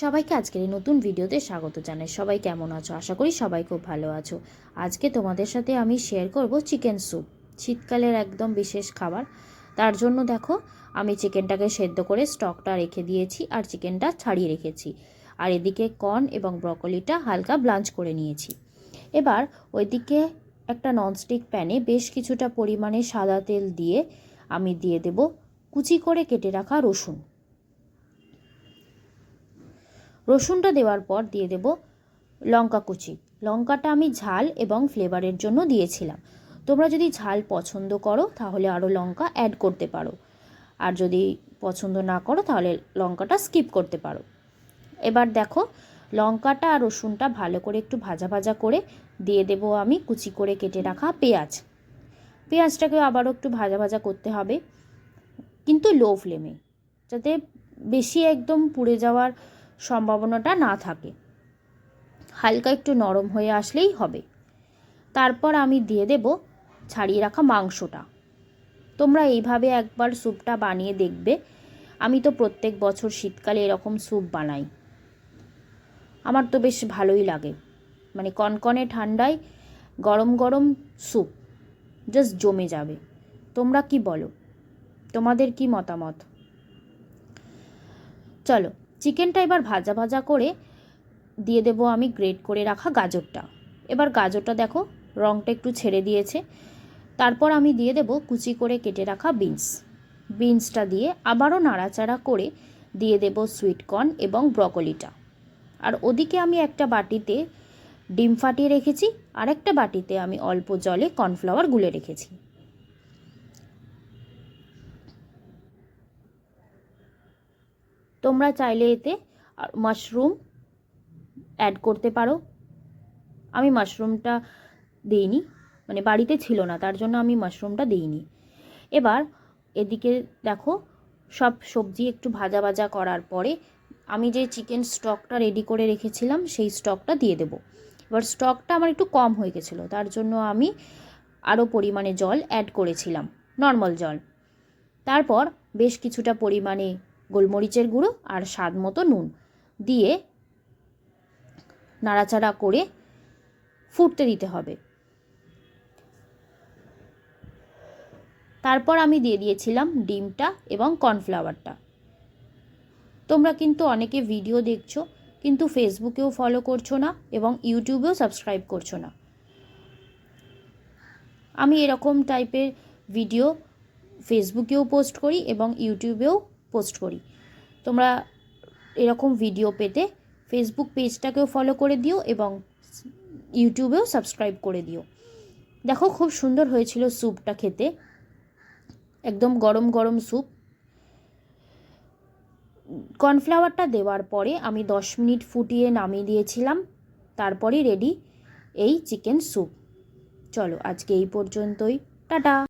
সবাইকে আজকের এই নতুন ভিডিওতে স্বাগত জানাই। সবাই কেমন আছো? আশা করি সবাই খুব ভালো আছো। আজকে তোমাদের সাথে আমি শেয়ার করব চিকেন স্যুপ শীতকালের একদম বিশেষ খাবার। তার জন্য দেখো, আমি চিকেনটাকে সেদ্ধ করে স্টকটা রেখে দিয়েছি আর চিকেনটা ছাড়িয়ে রেখেছি। আর এদিকে কর্ন এবং ব্রকলিটা হালকা ব্লাঞ্চ করে নিয়েছি। এবার ওইদিকে একটা ননস্টিক প্যানে বেশ কিছুটা পরিমাণে সাদা তেল দিয়ে আমি দিয়ে দেব কুচি করে কেটে রাখা রসুন। রসুনটা দেওয়ার পর দিয়ে দেব লঙ্কা কুচি। লঙ্কাটা আমি ঝাল এবং ফ্লেভারের জন্য দিয়েছিলাম। তোমরা যদি ঝাল পছন্দ করো, তাহলে আরও লঙ্কা অ্যাড করতে পারো। আর যদি পছন্দ না করো, তাহলে লঙ্কাটা স্কিপ করতে পারো। এবার দেখো, লঙ্কাটা আর রসুনটা ভালো করে একটু ভাজা ভাজা করে দিয়ে দেব আমি কুচি করে কেটে রাখা পেঁয়াজ। পেঁয়াজটাকে আবারও একটু ভাজা ভাজা করতে হবে, কিন্তু লো ফ্লেমে যাতে বেশি একদম পুড়ে যাওয়ার সম্ভাবনাটা না থাকে। হালকা একটু নরম হয়ে আসলেই হবে। তারপর আমি দিয়ে দেব ছাড়িয়ে রাখা মাংসটা। তোমরা এইভাবে একবার স্যুপটা বানিয়ে দেখবে। আমি তো প্রত্যেক বছর শীতকালে এরকম স্যুপ বানাই। আমার তো বেশ ভালোই লাগে। মানে কনকনে ঠান্ডায় গরম গরম স্যুপ জাস্ট জমে যাবে। তোমরা কি বলো? তোমাদের কি মতামত? চলো চিকেনটা এবার ভাজা ভাজা করে দিয়ে দেবো আমি গ্রেট করে রাখা গাজরটা। এবার গাজরটা দেখো রঙটা একটু ছেড়ে দিয়েছে। তারপর আমি দিয়ে দেবো কুচি করে কেটে রাখা বিনস বিনসটা দিয়ে আবারও নাড়াচাড়া করে দিয়ে দেব সুইটকর্ন এবং ব্রকলিটা আর ওদিকে আমি একটা বাটিতে ডিম ফাটিয়ে রেখেছি আর একটা বাটিতে আমি অল্প জলে কর্নফ্লাওয়ার গুলে রেখেছি। তোমরা চাইলে এতে মাশরুম অ্যাড করতে পারো। আমি মাশরুমটা দিইনি মানে বাড়িতে ছিল না, তার জন্য আমি মাশরুমটা দিইনি। এবার এদিকে দেখো, সব সবজি একটু ভাজা ভাজা করার পরে আমি যে চিকেন স্টকটা রেডি করে রেখেছিলাম, সেই স্টকটা দিয়ে দেবো। এবার স্টকটা আমার একটু কম হয়ে গেছিল, তার জন্য আমি আরও পরিমাণে জল অ্যাড করেছিলাম নর্মাল জল। তারপর বেশ কিছুটা পরিমাণে গোলমরিচের গুঁড়ো আর স্বাদ মতো নুন দিয়ে নাড়াচাড়া করে ফুটতে দিতে হবে। তারপর আমি দিয়ে দিয়েছিলাম ডিমটা এবং কর্নফ্লাওয়ারটা। তোমরা কিন্তু অনেকে ভিডিও দেখছ, কিন্তু ফেসবুকেও ফলো করছ না এবং ইউটিউবেও সাবস্ক্রাইব করছ না। আমি এরকম টাইপের ভিডিও ফেসবুকেও পোস্ট করি এবং ইউটিউবেও পোস্ট করি। তোমরা এরকম ভিডিও পেতে ফেসবুক পেজটাকেও ফলো করে দিও এবং ইউটিউবেও সাবস্ক্রাইব করে দিও। দেখো খুব সুন্দর হয়েছিল স্যুপটা খেতে। একদম গরম গরম স্যুপ কর্নফ্লাওয়ারটা দেওয়ার পরে আমি দশ মিনিট ফুটিয়ে নামিয়ে দিয়েছিলাম। তারপরে রেডি এই চিকেন স্যুপ চলো আজকে এই পর্যন্তই। টাটা!